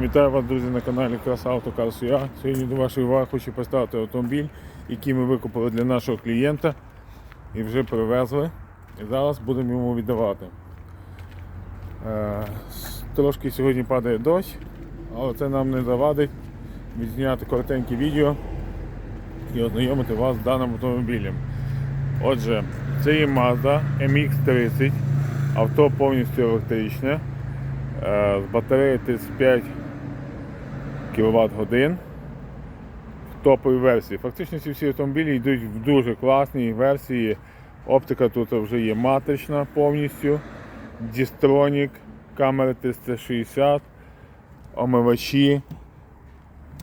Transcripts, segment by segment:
Вітаю вас, друзі, на каналі Краса Автокарс Я. Сьогодні до вашої уваги хочу поставити автомобіль, який ми викупили для нашого клієнта і вже привезли. І зараз будемо йому віддавати. Е, Трошки сьогодні падає дощ, але це нам не завадить відзняти коротеньке відео і ознайомити вас з даним автомобілем. Отже, це є Mazda MX-30, авто повністю електричне. Е, З батареї 35 кВт годин в топовій версії. Фактично ці всі автомобілі йдуть в дуже класній версії. Оптика тут вже є матрична повністю, Distronic, камери 360, омивачі,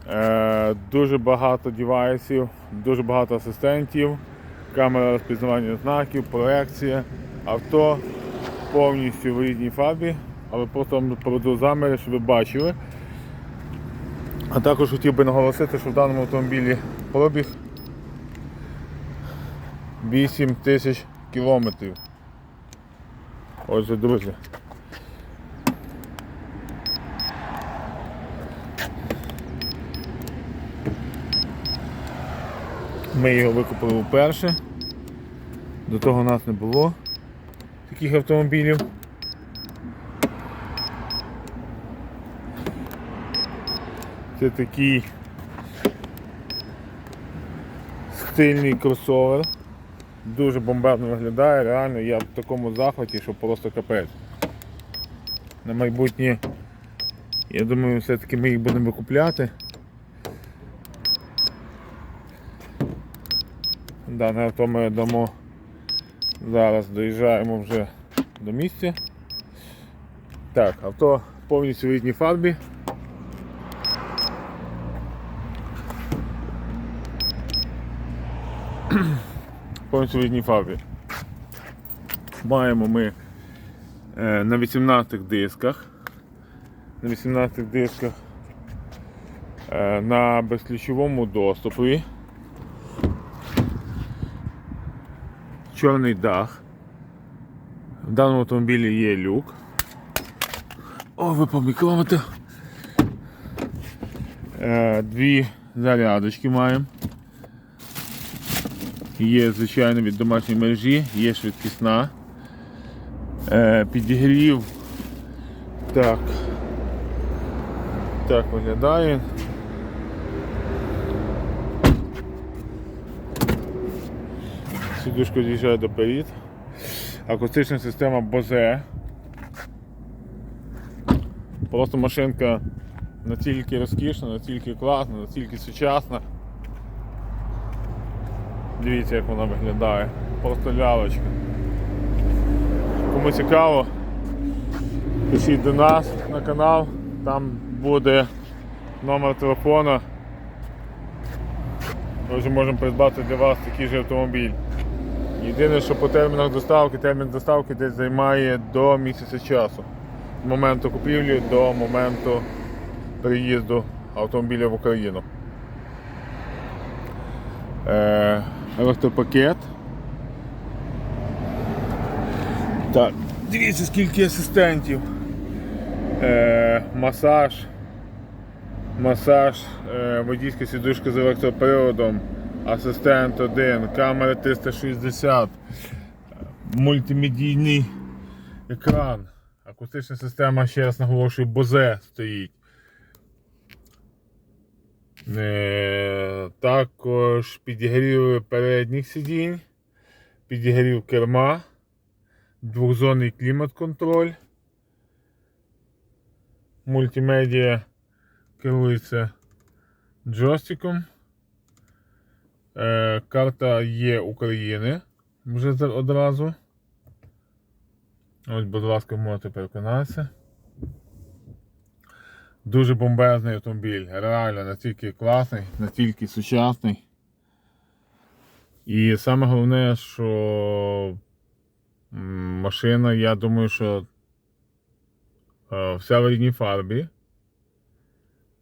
е, дуже багато девайсів, дуже багато асистентів, камера розпізнавання знаків, проекція, авто повністю в рідній фарбі, але просто проведу заміри, щоб ви бачили. А також хотів би наголосити, що в даному автомобілі пробіг 8 тисяч кілометрів. Отже, друзі. Ми його викупили вперше. До того у нас не було таких автомобілів. Це такий стильний кросовер. Дуже бомбезно виглядає, реально я в такому захваті, що просто капець. На майбутнє, я думаю, все-таки ми їх будемо викупляти. Дане авто ми дамо зараз доїжджаємо вже до місця. Так, авто повністю в рідній фарбі. Повністю в рідній фарбі. Маємо ми е, на 18 дисках. На 18 дисках е, на безключовому доступі. Чорний дах. В даному автомобілі є люк. О, випав мікрометр. Е, Дві зарядочки маємо. Є, звичайно, від домашньої мережі, є швидкісна. Е, підігрів. Так. Так виглядає. Сідушка до перід. Акустична система Bose. Просто машинка настільки розкішна, настільки класна, настільки сучасна. Дивіться, як вона виглядає. Просто лялочка. Кому цікаво, пишіть до нас на канал, там буде номер телефона. Ми можемо придбати для вас такий же автомобіль. Єдине, що по термінах доставки, термін доставки десь займає до місяця часу. З моменту купівлі до моменту приїзду автомобіля в Україну. Е, електропакет. Так, дивіться, скільки асистентів. Е, масаж. Масаж, е, водійська сідушка з електроприводом, асистент 1, камера 360, мультимедійний екран, акустична система, ще раз наголошую, Бозе стоїть. Е, також підігрів передніх сидінь, підігрів керма, двохзонний клімат-контроль, мультимедіа керується джойстиком. Е, карта є України вже одразу. Ось, будь ласка, можете переконатися. Дуже бомбезний автомобіль, реально настільки класний, настільки сучасний. І саме головне, що машина, я думаю, що е, вся в рідній фарбі.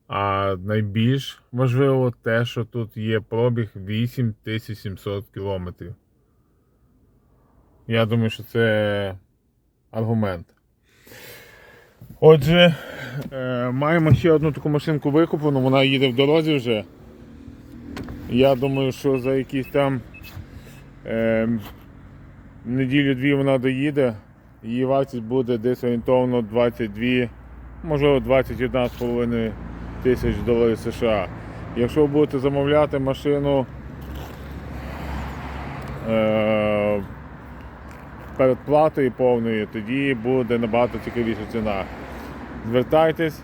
А найбільш важливо те, що тут є пробіг 8700 кілометрів. Я думаю, що це аргумент. Отже, маємо ще одну таку машинку викуплену, вона їде в дорозі вже. Я думаю, що за якісь там е, неділю-дві вона доїде. Її вартість буде десь орієнтовно 22, можливо 21,5 тисяч доларів США. Якщо ви будете замовляти машину е, перед платою повною, тоді буде набагато цікавіша ціна. Звертайтесь,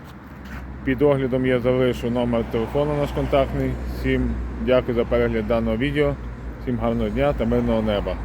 під оглядом я залишу номер телефону наш контактний. Всім дякую за перегляд даного відео. Всім гарного дня та мирного неба.